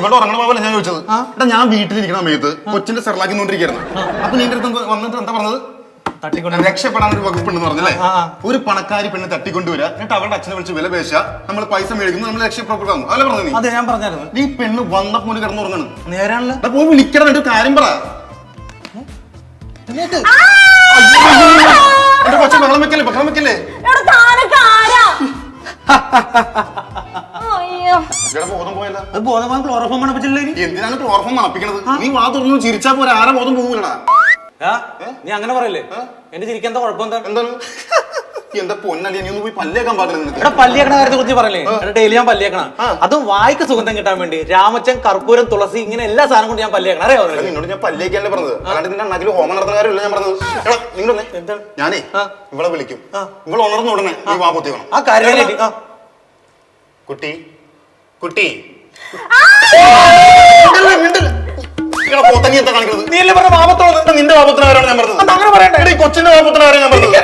ഇവിടെ ഉറങ്ങണ പോലെ ഞാൻ ചോദിച്ചത്? എടാ ഞാൻ വീട്ടിലിരിക്കണ സമയത്ത് കൊച്ചിന്റെ സെറലാക്കി നോണ്ടിരിക്കുന്നു അപ്പൊ നിന്റെ അടുത്ത് വന്നിട്ട് എന്താ പറഞ്ഞത്? തട്ടിക്കൊണ്ട് രക്ഷപ്പെടാൻ ഒരു വകുപ്പുണ്ടെന്ന് പറഞ്ഞല്ലേ. ഒരു പണക്കാരി പെണ്ണ് തട്ടിക്കൊണ്ടുവരാ. എന്നിട്ട് അവരുടെ അച്ഛനെ വിളിച്ച് വില പേശ. നമ്മൾ പൈസ മേടിക്കുന്നു നമ്മൾ രക്ഷപ്പെടുന്നു അല്ല പറഞ്ഞു നീ? അതെ ഞാൻ പറഞ്ഞായിരുന്നു. നീ പെണ്ണ് വന്ന പോലെ കിടന്നു ഉറങ്ങണ്. നേരാണല്ലോ. പോയി വിളിക്കണം എന്നിട്ട് കാര്യം പറ. എന്നിട്ട്? എന്റെ കൊച്ചു ബഹളം വെക്കല്ലേ ബഹളം വെക്കല്ലേ എടാ താനൊക്കെ ആരാ അയ്യോ ഇവിടെ ബോധം പോയല്ല. അത് ക്ലോറോഫോം മണപ്പിച്ചില്ലേ? എന്തിനാണ് ക്ലോർഫോം മണപ്പിക്കണത് നീ വാ തുറന്നു ചിരിച്ചാ പോലെ ആരെ ബോധം പോകൂലടാ? ആ? നീ അങ്ങനെ പറയല്ലേ? എന്റെ ചിരിക്കാൻ എന്താ കുഴപ്പം എന്താ എന്താണ്? എന്താ പൊന്നല്ലേ നീ ഒന്ന് പോയി പല്ലേക്കാൻ പാടില്ല നിനക്ക്. എടാ പല്ലിയേക്കണ കാര്യത്തെ കുറിച്ച് പറയല്ലേ ഡെയിലി ഞാൻ പല്ലിയേക്കണ. അതും വായിക്ക് സുഗന്ധം കിട്ടാൻ വേണ്ടി. രാമച്ചൻ കർപ്പൂരം തുളസി ഇങ്ങനെ എല്ലാ സാധനം കൊണ്ട് ഞാൻ പല്ലിയേക്കണം. അറിയാവോ എടാ, നിന്നോട് ഞാൻ പല്ലേക്കല്ലേ പറഞ്ഞത്? അല്ലാണ്ട് നിന്റെ അണ്ണാക്കിൽ ഹോമം നടത്തുന്ന കാര്യമല്ല ഞാൻ പറഞ്ഞത്. എടാ എന്താണ്? ഞാനേ ആ. ഇവളെ വിളിക്കും. ഇവളെ ഉണർന്ന ഉടനെ നീ വാ പൊത്തി വേണം. ആ കാര്യം കേട്ടി. കുട്ടി. എന്താ? നീ അല്ലേ പറഞ്ഞ നിന്റെ വാപത്തിന് ആരാണ് ഞാൻ പറഞ്ഞത്? അങ്ങനെ പറയണ്ടേ? എടാ, കൊച്ചിന്റെ വാപത്തിന് ആരാണ് ഞാൻ പറഞ്ഞത്.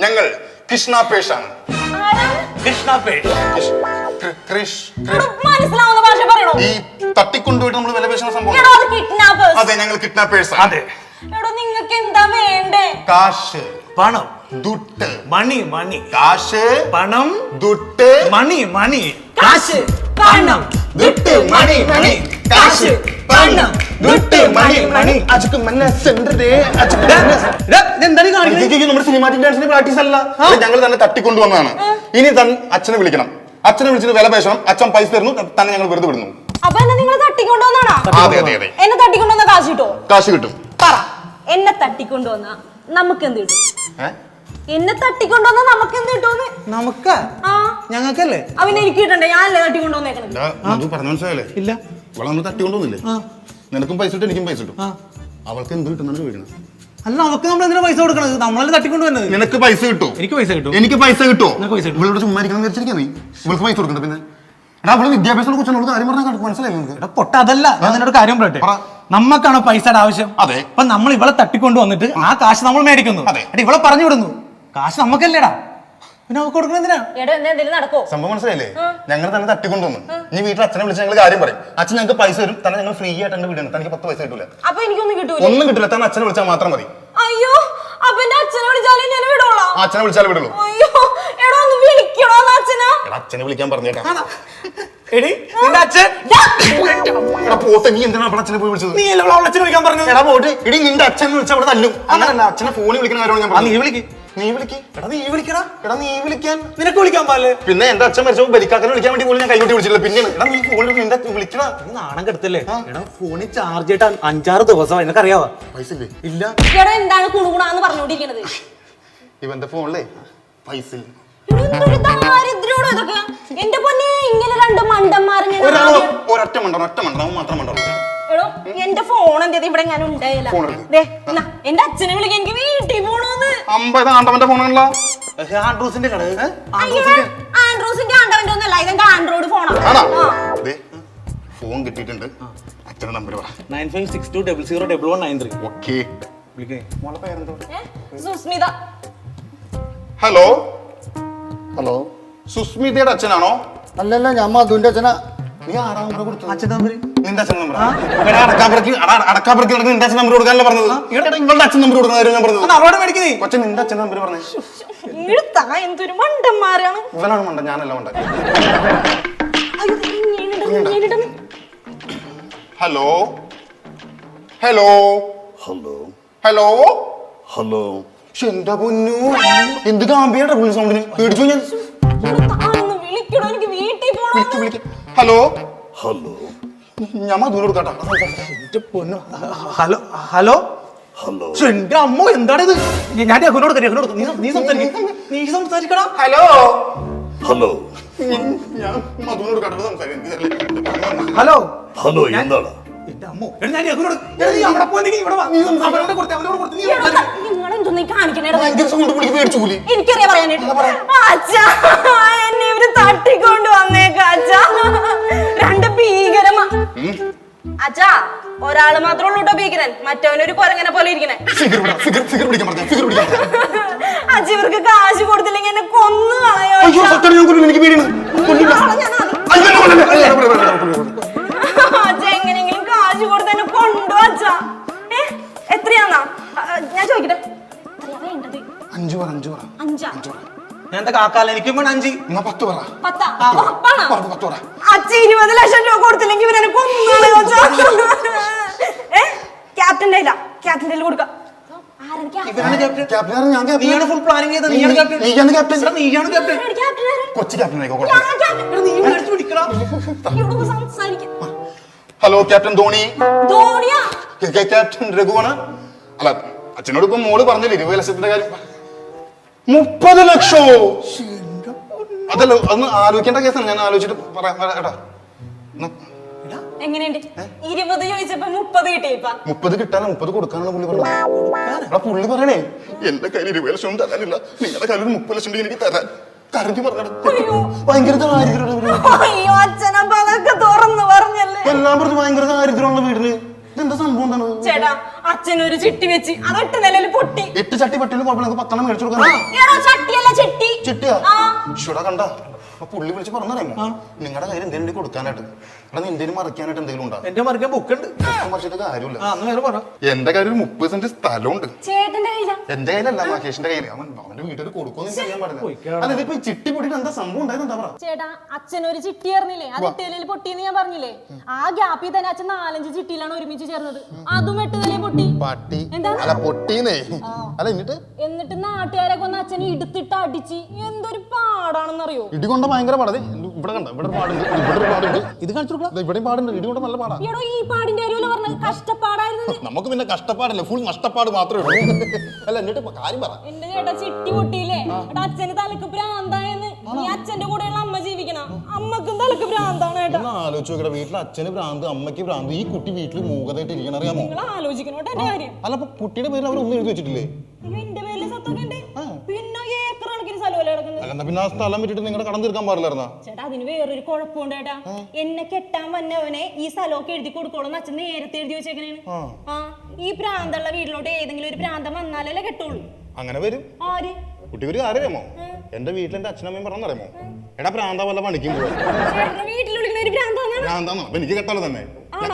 ഞങ്ങൾ കൃഷ്ണ പേഷാണ്. ആരാണ്? കൃഷ്ണ പേ കൃഷ്- കൃഷ് എടാ, മനസ്സിലാവുന്ന ഭാഷ പറയണോ? ഈ തട്ടിക്കൊണ്ടുപോയിട്ട് നമ്മൾ വില പേശുന്ന സംഭവം. അത് ഞങ്ങൾ കിഡ്നാപ്പേഴ്സ് അതെ. നിങ്ങൾക്ക് എന്താ വേണ്ടേ? കാശ്. പണം. ദുട്ട്. മണി മണി. കാശ്. പണം. ദുട്ട്. മണി മണി. കാശ്. പണം. ദുട്ട്. മണി മണി കാശ്. പണം. ദുട്ട്. മണി മണി അജുക്ക് മനസ്സുണ്ടേ കാണിക്കുന്നത്? നമ്മുടെ സിനിമാറ്റിക് ഡാൻസിന്റെ പ്രാക്ടീസ് അല്ല. ഞങ്ങൾ തന്നെ തട്ടിക്കൊണ്ടുവന്നതാണ് ഇനി തൻ അച്ഛനെ വിളിക്കണം. അച്ഛനെ വിളിച്ചിട്ട് വില പേശണം. അച്ഛൻ പൈസ തരുന്നു. തന്നെ ഞങ്ങൾ വെറുതെ വിടുന്നു. അപ്പൊ എന്നെ നിങ്ങൾ തട്ടിക്കൊണ്ടുവന്നാണോ അതെ അതെ അതെ. എന്നെ തട്ടിക്കൊണ്ടുവന്ന കാശ് കിട്ടോ കാശ് കിട്ടും. പറ. എന്നെ തട്ടിക്കൊണ്ടുവന്ന നമുക്ക് എന്ത് കിട്ടും? എന്നെ തട്ടിക്കൊണ്ടുവന്ന നമുക്ക് എന്ത് കിട്ടുമെന്ന് നമുക്ക്? ആ. ഞങ്ങൾക്കല്ലേ? അവന് എനിക്ക് കിട്ടണ്ടേ? ഞാനല്ലേ തട്ടിക്കൊണ്ടുവന്നേക്കണത്? മധു പറഞ്ഞ മനസ്സിലായല്ലേ? ഇല്ല. ഇവളെ നമ്മൾ തട്ടിക്കൊണ്ടുവന്നില്ലേ? ആ. നിനക്കും പൈസ കിട്ടും എനിക്കും പൈസ കിട്ടും. ആ. അവൾക്ക് എന്ത് കിട്ടുന്നാണ് ചോദിക്കുന്നത് അല്ല നമുക്ക് നമ്മൾ എന്തിനാ പൈസ കൊടുക്കണത്? നമ്മളല്ലേ തട്ടിക്കൊണ്ട് വരുന്നത് നിനക്ക് പൈസ കിട്ടും. എനിക്ക് പൈസ കിട്ടും. എനിക്ക് പൈസ കിട്ടും. നിനക്ക് പൈസ കിട്ടും. ഇവളോട് ചുമ്മാ ഇരിക്കണം വിചാരിച്ചിരിക്കാ നീ. ഇവൾക്ക് പൈസ കൊടുക്കണ്ട പിന്നെ. എടാ അവൾ വിദ്യാഭ്യാസം കുറിച്ച് കാര്യം പറഞ്ഞാൽ മനസ്സിലായി നിനക്ക്? എടാ പൊട്ട അതല്ല. ഞാൻ നിന്നോട് കാര്യം പറയട്ടെ? പറ. നമ്മക്കാണ് പൈസയുടെ ആവശ്യം. അതെ. അപ്പൊ നമ്മൾ ഇവളെ തട്ടിക്കൊണ്ട് വന്നിട്ട് ആ കാശ് നമ്മൾ മേടിക്കുന്നു. അതെ. എടാ ഇവളെ പറഞ്ഞു വിടുന്നു. കാശ് നമുക്കല്ലേടാ. പിന്നെ നമുക്ക് കൊടുക്കണ എന്തിനാ? എടോ എന്താ എന്തെങ്കിലും നടക്കോ സംഭവം മനസ്സിലായില്ലേ? ഞങ്ങൾ തന്നെ തട്ടിക്കൊണ്ടുവന്നു നീ വീട്ടിൽ അച്ഛനെ വിളിച്ച് ഞങ്ങൾ കാര്യം പറയും. അച്ഛൻ ഞങ്ങൾക്ക് പൈസ തരും. തന്നെ ഞങ്ങൾ ഫ്രീ ആയിട്ട് എന്റെ വീടാണ് തനിക്ക് പത്ത് പൈസ കിട്ടൂല. അപ്പൊ എനിക്കൊന്നും കിട്ടൂല? ഒന്നും കിട്ടില്ല തന്നെ അച്ഛനെ വിളിച്ചാൽ മാത്രം മതി. അയ്യോ അപ്പൊ എന്റെ അച്ഛനെ വിളിച്ചാലേ ഞാൻ വിടോളാം ആ അച്ഛനെ വിളിച്ചാൽ വിടുള്ളൂ. അയ്യോ എടോ ഒന്ന് വിളിക്കണോ എന്ന് അച്ഛനാ? എടാ അച്ഛനെ വിളിക്കാൻ പറഞ്ഞേട്ടാ എടി നിന്റെ അച്ഛൻ? എടാ പോത്തെ നീ അവിടെ അച്ഛനെ പോയി വിളിച്ചത്? നീ അല്ല അവളെ അച്ഛനെ വിളിക്കാൻ പറഞ്ഞത്? എടാ പോട്ട് നിന്റെ അച്ഛൻ വിളിച്ചാൽ അവിടെ തല്ലും. അങ്ങനല്ല അച്ഛനെ ഫോണിൽ വിളിക്കുന്ന കാര്യമാണ് ഞാൻ നീ. വിളിക്ക്. നീ വിളിക്ക്. എടാ നീ വിളിക്കടാ. എടാ നീ വിളിക്കാൻ. നിനക്ക് വിളിക്കാൻ പാടില്ലേ? പിന്നെ എന്റെ അച്ഛൻ മരിച്ചപ്പോൾ ബലിക്കാക്കനെ വിളിക്കാൻ വേണ്ടി പോലും ഞാൻ കൈകൊട്ടി വിളിച്ചില്ല പിന്നെ എടാ നീ ഫോണിൽ നിന്റെ വിളിക്കടാ. നീ നാണം കെടുത്തല്ലേ? എടാ ഫോണിൽ ചാർജ് ചെയ്തിട്ട് അഞ്ചാറ് ദിവസം നിനക്കറിയാവോ പൈസ ഇല്ലേ ഇല്ല. എടാ എന്താണ് കുണുകുണാന്ന് ഇവന്റെ ഫോണിലേ പൈസ ഇല്ല എന്റെ പൊന്നെ ഇങ്ങനെ ഒരൊറ്റ മണ്ടണം ഒറ്റ മണ്ടണം അവൻ മാത്രം മണ്ടണം എടോ എന്റെ ഫോൺ എന്തേത് ഇവിടെ ഞാൻ ഉണ്ടായില്ല. ഫോൺ എടുക്ക്. ദേ, എന്നാ, എന്റെ അച്ഛനെ വിളിക്കാൻ എനിക്ക് വീട്ടിൽ പോണോന്ന്. അമ്പത് ആണ്ടവന്റെ ഫോണാണല്ലോ ആൻഡ്രൂസിന്റെ കട? അയ്യോ, ആൻഡ്രോസിന്റെ ആണ്ടവന്റെ ഒന്നല്ല ഇതെന്റെ ആൻഡ്രോയിഡ് ഫോണാ ആണോ? ആ. ദേ ഫോൺ കിട്ടിയിട്ടുണ്ട്. അച്ഛന്റെ നമ്പർ പറ. Nine five six two double zero double one nine three. Okay. വിളിക്കേ. മോളെ പേരെന്തോ ഏ? സുസ്മിത. ഹലോ? ഹലോ. സുസ്മിതയുടെ അച്ഛനാണോ? അല്ലല്ല ഞാൻ മധുവിന്റെ അച്ഛനാ. നീ ആറാം നമ്പർ കൊടുത്തു അച്ഛൻ നമ്പർ നിന്റെ അച്ഛൻ നമ്പർ അടക്കാപ്പുറക്ക് അടക്കാപ്പുറക്ക് നടക്കുന്ന നിന്റെ അച്ഛൻ നമ്പർ കൊടുക്കാനല്ല പറഞ്ഞത്? ഇവളുടെ അച്ഛൻ നമ്പർ കൊടുക്കുന്ന കാര്യം ഞാൻ പറഞ്ഞത്. അവളോട് മേടിക്കുന്നേ കൊച്ചൻ നിന്റെ അച്ഛൻ നമ്പർ പറഞ്ഞേ. എന്തൊരു മണ്ടന്മാരാണ് ഇവനാണ് മണ്ട ഞാനല്ല മണ്ട അയ്യോ, ഇങ്ങനെയുണ്ട്, ഇങ്ങനെയുണ്ട്. Hello? Hello? Hello? Hello? Hello? എന്റെ പൊന്നു? എന്ത് ഗാംഭീരുടെ പുള്ളി സൗണ്ടിന് പേടിച്ചു ഞാൻ? വിളിക്കണോ? എനിക്ക് വീട്ടിൽ പോകണം ഹലോ ഹലോ ഞമ്മ മധുവിന് കേട്ടോ. എന്റെ പൊന്നു. Hello hello? ഹലോ എന്റെ അമ്മ എന്താണിത്? ഞാൻ രഘുനോട് രഘുനോട് നീ നീ സംസാരിക്കും. നീ സംസാരിക്കടാ. Hello hello? ഹലോ ഹലോ എന്താണ്? എന്റെ അമ്മോ എടാ ഞാൻ രഘുനോട് എടാ നീ അവിടെ പോയി നീ ഇവിടെ വാ. നീ സംസാ- അവനോട് കൊടുത്തേ അവനോട് കൊടുത്തേ നീ സംസാരിക്ക്. നിങ്ങളെന്തൊന്നും കാണിക്കണേടാ ഭയങ്കര സൗണ്ട് വിളിക്ക് പേടിച്ചു കൂലി. എനിക്കറിയാം പറയാനായിട്ട്. അച്ഛാ എന്നെ ഇവർ തട്ടിക്കൊണ്ട് വന്നേക്ക അച്ഛാ. രണ്ട് ഭീകരമാ അച്ഛാ ഒരാൾ മാത്രമേ ഉള്ളൂ കേട്ടോ ഭീകരൻ. മറ്റവനൊരു കുരങ്ങനെ പോലെ ഇരിക്കണേ. ഫിഗർ പിടിക്കാം ഫിഗർ ഫിഗർ പിടിക്കാൻ പറഞ്ഞ ഫിഗർ പിടിക്കാൻ അച്ഛ ഇവർക്ക് കാശ് കൊടുത്തില്ലെങ്കിൽ എന്നെ കൊന്നു കളയോ അയ്യോ അച്ഛാ. സത്യം ഞാൻ കൊല്ലും എനിക്ക് പേടിയാണ്. കൊല്ലില്ല. നാളെ ഞാൻ അഞ്ചു പറ. അഞ്ചു? പറ. ഞാൻ എന്താ കാക്കാല? എനിക്കും വേണം അഞ്ച്. എന്നാ പത്ത് പറ. പത്താ? ഉറപ്പാണോ പത്ത് പത്ത് പറ. അച്ഛ ഇരുപത് ലക്ഷം രൂപ കൊടുത്തില്ലെങ്കിൽ ഇവരെന്നെ കൊന്നുകളയോ ഏ? ക്യാപ്റ്റന്റെ ഇല്ല ക്യാപ്റ്റന്റെ കൊടുക്കാം. ആരാണ് ക്യാപ്റ്റൻ? ഇവരാണ് ക്യാപ്റ്റൻ. ക്യാപ്റ്റൻ ഞാൻ ക്യാപ്റ്റൻ. നീയാണ് ഫുൾ പ്ലാനിങ് ചെയ്തത്. നീയാണ് ക്യാപ്റ്റൻ. നീയാണ് ക്യാപ്റ്റൻ. എടാ, നീയാണ് ക്യാപ്റ്റൻ. ക്യാപ്റ്റൻ ആരാ? കൊച്ചു ക്യാപ്റ്റൻ ആയിക്കോ ഞാൻ ക്യാപ്റ്റൻ. എടാ, നീ മേടിച്ച് പിടിക്കടാ. ഇവിടെ ഒന്ന് സംസാരിക്കാം. Hello captain Dhoni. ധോണിയാ? കെ- കെ- ക്യാപ്റ്റൻ രഘുവാണ്. അല്ല അച്ഛനോട് ഇപ്പൊ മോൾ പറഞ്ഞില്ലേ ഇരുപത് ലക്ഷത്തിന്റെ കാര്യം? മുപ്പത് ലക്ഷോ? അതല്ല അന്ന് ആലോചിക്കേണ്ട കേസാണ്. ഞാൻ ആലോചിച്ചിട്ട് പറയാം പറയാം, എടാ എന്നാ, എങ്ങനെയുണ്ട് ഇരുപത് ചോദിച്ചപ്പോ മുപ്പത് കിട്ടാനോ മുപ്പത് കിട്ടാനാ മുപ്പത് കൊടുക്കാനാണ് പുള്ളി പറഞ്ഞത്? പുള്ളി പറയണേ എന്റെ കയ്യിൽ ഇരുപത് ലക്ഷം ഒന്നും തരാനില്ല. നിങ്ങളുടെ കയ്യിൽ ഒരു മുപ്പത് ലക്ഷം എനിക്ക് തരാൻ. കരഞ്ഞു പറഞ്ഞത് അയ്യോ. ഭയങ്കര എല്ലാം പറഞ്ഞ് ഭയങ്കര ദാരിദ്ര്യമുള്ള വീടിന്. ഇതെന്താ സംഭവം എന്താണ്? ചേട്ടാ അച്ഛനൊരു ചിട്ടി വെച്ച് അത് എട്ട് നിലയിൽ പൊട്ടി. എട്ട് ചട്ടി പട്ടിന് കുഴപ്പമില്ല. പത്തെണ്ണം മേടിച്ചു കൊടുക്കാൻ എടാ ചട്ടിയല്ല ചിട്ടി. ചിട്ടിയാ? ആ. ഈശ്വടാ കണ്ട? അപ്പൊ പുള്ളി വിളിച്ച് പറഞ്ഞറിയാമോ? നിങ്ങളുടെ കയ്യിൽ എന്തെങ്കിലും കൊടുക്കാനായിട്ട്? എടാ നിന്റെ മറിക്കാനായിട്ട് എന്തെങ്കിലും ഉണ്ടോ? എന്റെ മറിക്കാൻ ബുക്ക് ഉണ്ട് മറിച്ചിട്ട് കാര്യമില്ല. എന്റെ കയ്യിൽ ഒരു മുപ്പത് സെന്റ് സ്ഥലമുണ്ട്. എന്റെ കയ്യിലല്ല മഹേഷിന്റെ കയ്യിൽ അവൻ അവന്റെ വീട്ടിൽ കൊടുക്കുമെന്ന് ചെയ്യാൻ പാടില്ല. അല്ല ഇതിപ്പോ ചിട്ടി പൊട്ടിട്ട് എന്താ സംഭവം ഉണ്ടായിരുന്നു പറ? ചേട്ടാ അച്ഛൻ ഒരു ചിട്ടി അറിഞ്ഞില്ലേ? അത് പൊട്ടിയെന്ന് ഞാൻ പറഞ്ഞില്ലേ? ആ ഗ്യാപ്പിൽ തന്നെ അച്ഛൻ നാലഞ്ച് ചിട്ടിയിലാണ് ഒരുമിച്ച് ചേർന്നത്. അതും പൊട്ടി പട്ടി. അല്ല പൊട്ടീന്നേ. അല്ല എന്നിട്ട്? എന്നിട്ട് നാട്ടുകാരൊക്കെ വന്ന് അച്ഛനെ ഇടുത്തിട്ട് അടിച്ച്. എന്തൊരു പാടാണെന്നറിയോ? ഇടികൊണ്ട് ഭയങ്കര പാടത് ഇവിടെ കണ്ട? ഇവിടെ ഒരു പാടുണ്ട്. ഇവിടെ ഒരു പാടുണ്ട്. ഇത് കാണിച്ചു കൊടുക്കാം ഇവിടെയും പാടുണ്ട്. ഇടികൊണ്ട നല്ല പാടാ. എടോ ഈ പാടിന്റെ കാര്യമല്ല പറഞ്ഞത് കഷ്ടപ്പാടായിരുന്നു. നമുക്ക് പിന്നെ കഷ്ടപ്പാടല്ല. ഫുൾ നഷ്ടപ്പാട് മാത്രമേ ഉള്ളൂ. അല്ല എന്നിട്ട് ഇപ്പൊ കാര്യം പറ. എന്റെ ചേട്ടാ ചിട്ടി പൊട്ടിയില്ലേ? എടാ അച്ഛന് തലക്ക് ഭ്രാന്തായെന്ന്. നീ അച്ഛന്റെ കൂടെയുള്ള അമ്മ ജീവിക്കണം. അമ്മക്കും തലക്ക് ഭ്രാന്താണ് കേട്ടോ ഒന്ന് ആലോചിച്ച് നോക്കട്ടെ വീട്ടിൽ അച്ഛന് ഭ്രാന്ത് അമ്മയ്ക്ക് ഭ്രാന്ത്. ഈ കുട്ടി വീട്ടിൽ മൂകതായിട്ട് ഇരിക്കണം അറിയാമോ? നിങ്ങൾ ആലോചിക്കണം കേട്ടോ എന്റെ കാര്യം. അല്ല അപ്പൊ കുട്ടിയുടെ പേരിൽ അവർ ഒന്നും എഴുതി വെച്ചിട്ടില്ലേ? അയ്യോ, എന്റെ പേരിൽ സ്വത്തൊക്കെ ഉണ്ട്. എന്നാ പിന്നെ ആ സ്ഥലം വിട്ടിട്ട് നിങ്ങളുടെ കടം തീർക്കാൻ പാടില്ലായിരുന്നാ? ചേട്ടാ അതിന് വേറൊരു കുഴപ്പമുണ്ട് ചേട്ടാ. എന്നെ കെട്ടാൻ വന്നവനെ ഈ സ്ഥലമൊക്കെ എഴുതി കൊടുക്കോളൂ അച്ഛൻ നേരത്തെ എഴുതി വെച്ചേക്കണേ ആ. ഈ പ്രാന്തമുള്ള വീട്ടിലോട്ട് ഏതെങ്കിലും ഒരു പ്രാന്തം വന്നാലല്ലേ കെട്ടുള്ളൂ. അങ്ങനെ വരും. ആര്? കുട്ടി ഒരു കാര്യം അറിയാമോ എന്റെ വീട്ടിൽ എന്റെ അച്ഛനമ്മയും പറഞ്ഞറിയാമോ എടാ പ്രാന്ത വല്ല പണിക്കും പോകും എനിക്ക് കെട്ടാലോ തന്നെ?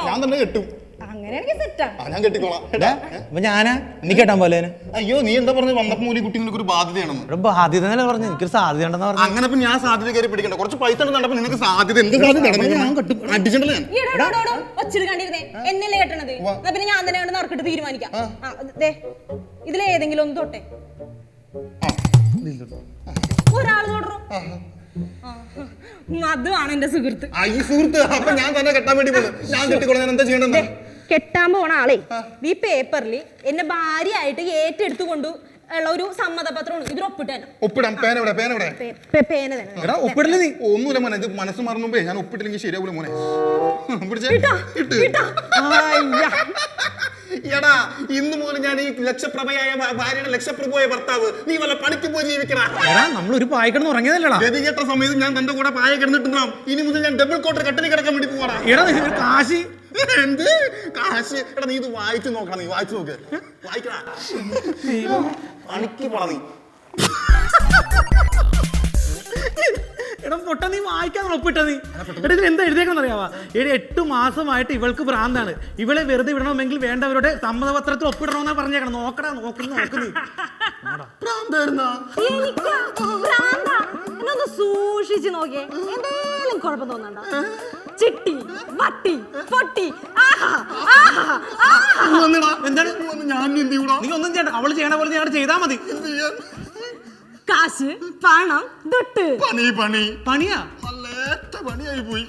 ഞാൻ തന്നെ കെട്ടും. അങ്ങനെയാണെങ്കിൽ സെറ്റാ ആ ഞാൻ കെട്ടിക്കോളാം. എടാ അപ്പൊ ഞാനാ? നീ കേട്ടാൻ പോലെ അയ്യോ നീ എന്താ പറഞ്ഞത്? വന്നപ്പോ മൂലി കുട്ടി നിനക്ക് ഒരു ബാധ്യതയാണെന്ന്. ഇവിടെ ബാധ്യത എന്നല്ലേ പറഞ്ഞു എനിക്കൊരു സാധ്യത ഉണ്ടെന്ന് പറഞ്ഞു അങ്ങനെ ഇപ്പൊ ഞാൻ സാധ്യത കയറി പിടിക്കണ്ട. കുറച്ച് പൈസ നിനക്ക് സാധ്യത എന്ത് സാധ്യത? ഞാൻ കെട്ടും. അടിച്ചിട്ടല്ലേ ഞാൻ? ഒച്ചിട്ട് കണ്ടിരുന്നേ. എന്നല്ലേ കെട്ടണത്? എന്നാ പിന്നെ ഞാൻ തന്നെ തീരുമാനിക്കാം. ആ, ദേ ഇതിലേതെങ്കിലും ഒന്ന് തൊട്ടെ. ഒരാൾ തൊടറോ. അതുമാണ് എന്റെ സുഹൃത്ത്. ആ, ഈ സുഹൃത്ത്. അപ്പൊ ഞാൻ തന്നെ കെട്ടാൻ വേണ്ടി പോകുന്നു. ഞാൻ കെട്ടിക്കോളാം. ഞാൻ എന്താ ചെയ്യണമെന്ന് കെട്ടാൻ പോണ ആളെ. ഈ പേപ്പറിൽ എന്നെ ഭാര്യയായിട്ട് ഏറ്റെടുത്തു കൊണ്ടു ഉള്ള ഒരു സമ്മതപത്രമാണ്. ഇതിൽ ഒപ്പിട്ട് തന്നെ ഒപ്പിടാം. പേന എവിടെ പേന പേ- പേന തന്നെ എടാ ഒപ്പിടല്ലേ നീ. ഒന്നുമില്ല മോനെ. ഇത് മനസ്സ് മറന്നുമ്പേ ഞാൻ ഒപ്പിട്ടില്ലെങ്കിൽ ശരിയാവൂല മോനെ. പിടിച്ചേ. ഇട്ട്. എടാ ഇന്ന് മുതൽ ഞാൻ ഈ ലക്ഷപ്രഭയായ ഭാര്യയുടെ ലക്ഷപ്രഭുവായ ഭർത്താവ്. നീ വല്ല പണിക്ക് പോയി ജീവിക്കണ എടാ നമ്മൾ ഒരു പായ്ക്കിടന്ന് ഉറങ്ങിയതല്ലടാ. ഗതികെട്ട സമയത്ത് ഞാൻ തന്റെ കൂടെ പായ കിടന്നിട്ടുണ്ടാവും. ഇനി മുതൽ ഞാൻ ഡബിൾ കോട്ടർ കട്ടലി കിടക്കാൻ വേണ്ടി പോവാടാ. എടാ കാശി എന്ത്? കാശ്. എടാ നീ ഇത് വായിച്ചു നോക്കണം നീ വായിച്ചു നോക്ക്. വായിക്കടാ. പണിക്ക് നീ. എടാ പൊട്ട നീ വായിക്കാൻ ഒപ്പിട്ട നീ. എടാ ഇതിൽ എന്താ എഴുതിയേക്കണം അറിയാവാ? എടി എട്ട് മാസമായിട്ട് ഇവൾക്ക് ഭ്രാന്താണ്. ഇവളെ വെറുതെ വിടണമെങ്കിൽ വേണ്ടവരുടെ സമ്മതപത്രത്തിൽ ഒപ്പിടണമെന്നാ പറഞ്ഞേക്കണം. നോക്കടാ നോക്കുന്നു നോക്കുന്നു ഭ്രാന്തായിരുന്നാ? സൂക്ഷിച്ച് നോക്കിയേ. എന്തേലും കുഴപ്പം തോന്നണ്ട ചിട്ടി വട്ടി പൊട്ടി. ആഹാ ആഹാ ആഹാ. വന്നെടാ. എന്താണ്? നീ വന്ന് ഞാൻ എന്ത് ചെയ്യൂടാ? നീ ഒന്നും ചെയ്യണ്ട. അവൾ ചെയ്യണ പോലെ ഞാൻ ചെയ്താ മതി. എന്ത് ചെയ്യാൻ കാശ് പണം ദുട്ട് പണി പണി. പണിയാ? നല്ല പണിയായി പോയി.